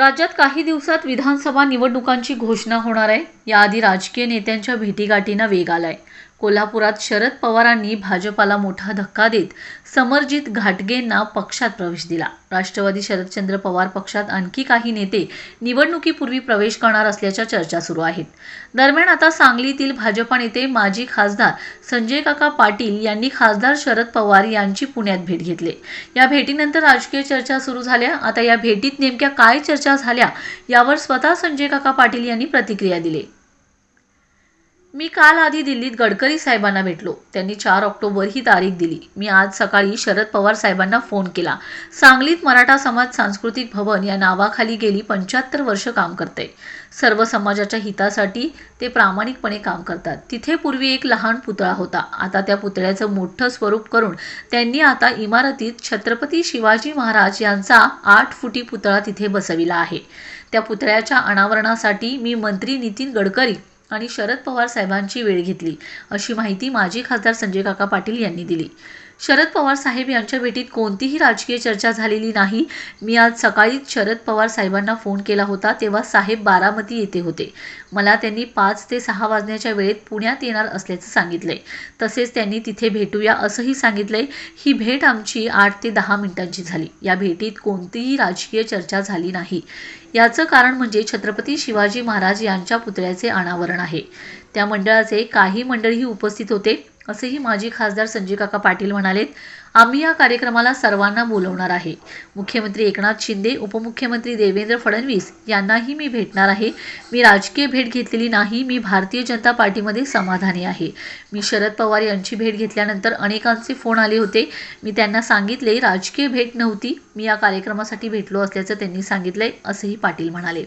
राज्यात काही दिवसात विधानसभा निवडणुकांची घोषणा होणार आहे. याआधी राजकीय नेत्यांच्या भेटीगाठींना वेग आलाय. कोल्हापुरात शरद पवारांनी भाजपाला मोठा धक्का देत समरजित घाटगेंना पक्षात प्रवेश दिला. राष्ट्रवादी शरदचंद्र पवार पक्षात आणखी काही नेते निवडणुकीपूर्वी प्रवेश करणार असल्याच्या चर्चा सुरू आहेत. दरम्यान आता सांगलीतील भाजपा नेते माजी खासदार संजय काका पाटील यांनी खासदार शरद पवार यांची पुण्यात भेट घेतली. या भेटीनंतर राजकीय चर्चा सुरू झाल्या. आता या भेटीत नेमक्या काय चर्चा झाल्या यावर स्वतः संजय काका पाटील यांनी प्रतिक्रिया दिली. मी काल आधी दिल्लीत गडकरी साहेबांना भेटलो. त्यांनी चार ऑक्टोबर ही तारीख दिली. मी आज सकाळी शरद पवार साहेबांना फोन केला. सांगलीत मराठा समाज सांस्कृतिक भवन या नावाखाली गेली पंच्याहत्तर वर्ष काम करते. सर्व समाजाच्या हितासाठी ते प्रामाणिकपणे काम करतात. तिथे पूर्वी एक लहान पुतळा होता. आता त्या पुतळ्याचं मोठं स्वरूप करून त्यांनी आता इमारतीत छत्रपती शिवाजी महाराज यांचा आठ फुटी पुतळा तिथे बसविला आहे. त्या पुतळ्याच्या अनावरणासाठी मी मंत्री नितीन गडकरी आणि शरद पवार साहेबांची वेळ घेतली अशी माहिती माजी खासदार संजय काका पाटील यांनी दिली. शरद पवार साहेब यांच्या भेटीत कोणतीही राजकीय चर्चा झालेली नाही. मी आज सकाळीच शरद पवार साहेबांना फोन केला होता तेव्हा साहेब बारामती येथे होते. मला त्यांनी पाच ते सहा वाजण्याच्या वेळेत पुण्यात येणार असल्याचं सांगितलंय. तसेच त्यांनी तिथे भेटूया असंही सांगितलंय. ही भेट आमची आठ ते दहा मिनिटांची झाली. या भेटीत कोणतीही राजकीय चर्चा झाली नाही. याचं कारण म्हणजे छत्रपती शिवाजी महाराज यांच्या पुतळ्याचे अनावरण आहे. त्या मंडळाचे काही मंडळही उपस्थित होते. असेही माजी खासदार संजय काका पाटील म्हणालेत आम्ही या कार्यक्रमाला सर्वांना बोलवणार आहे. मुख्यमंत्री एकनाथ शिंदे उपमुख्यमंत्री देवेंद्र फडणवीस यांनाही मी भेटणार आहे. मी राजकीय भेट घेतलेली नाही. मी भारतीय जनता पार्टीमध्ये समाधानी आहे. मी शरद पवार यांची भेट घेतल्यानंतर अनेकांचे फोन आले होते. मी त्यांना सांगितले राजकीय भेट नव्हती. मी या कार्यक्रमासाठी भेटलो असल्याचं त्यांनी सांगितलंय असंही पाटील म्हणाले.